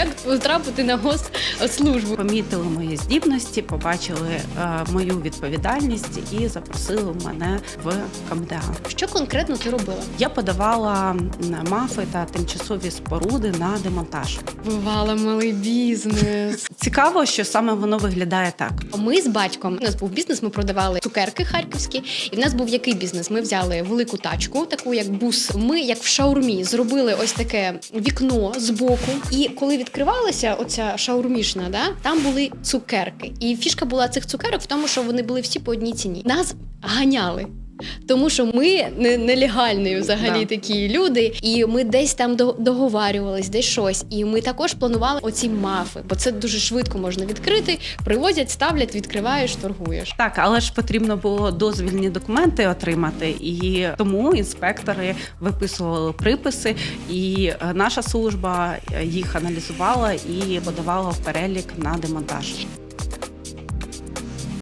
як потрапити на госслужбу. Помітили мої здібності, побачили е, мою відповідальність і запросили мене в КМДА. Що конкретно ти робила? Я подавала мафи та тимчасові споруди на демонтаж. Бувала малий бізнес. Цікаво, що саме воно виглядає так. Ми з батьком у нас був бізнес. Ми продавали цукерки харківські, і в нас був який бізнес? Ми взяли велику тачку, таку як бус. Ми, як в шаурмі, зробили ось таке вікно з боку. І коли відкривалася оця шаурмішна, да там були цукерки. І фішка була цих цукерок в тому, що вони були всі по одній ціні. Нас ганяли. Тому що ми не, нелегальні взагалі Да. такі люди, і ми десь там до- договарювались, десь щось. І ми також планували оці мафи, бо це дуже швидко можна відкрити. Привозять, ставлять, відкриваєш, торгуєш. Так, але ж потрібно було дозвільні документи отримати, і тому інспектори виписували приписи, і е, наша служба їх аналізувала і подавала в перелік на демонтаж.